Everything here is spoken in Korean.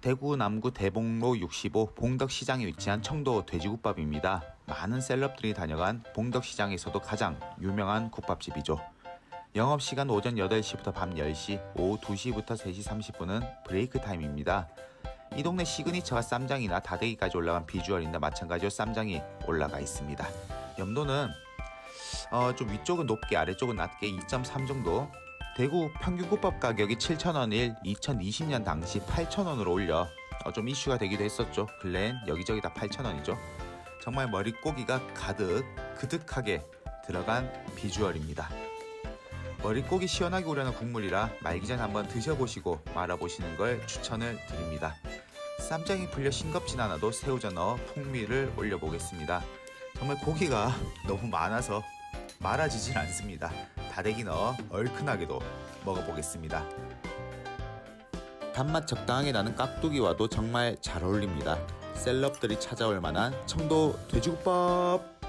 대구 남구 대봉로 65 봉덕시장에 위치한 청도 돼지국밥입니다. 많은 셀럽들이 다녀간 봉덕시장에서도 가장 유명한 국밥집이죠. 영업시간 오전 8시부터 밤 10시, 오후 2시부터 3시 30분은 브레이크 타임입니다. 이 동네 시그니처가 쌈장이나 다대기까지 올라간 비주얼인데 마찬가지로 쌈장이 올라가 있습니다. 염도는 어, 좀 위쪽은 높게 아래쪽은 낮게 2.3 정도 대구 평균 국밥 가격이 7,000원일 2020년 당시 8,000원으로 올려 어, 좀 이슈가 되기도 했었죠. 근래엔 여기저기 다 8,000원이죠. 정말 머릿고기가 가득 그득하게 들어간 비주얼입니다. 머릿고기 시원하게 우려낸 국물이라 말기 전에 한번 드셔보시고 말아보시는 걸 추천을 드립니다. 쌈장이 풀려 싱겁진 않아도 새우젓 넣어 풍미를 올려보겠습니다. 정말 고기가 너무 많아서 말아지질 않습니다. 다대기 넣어 얼큰하게도 먹어보겠습니다. 단맛 적당하게 나는 깍두기와도 정말 잘 어울립니다. 셀럽들이 찾아올 만한 청도 돼지국밥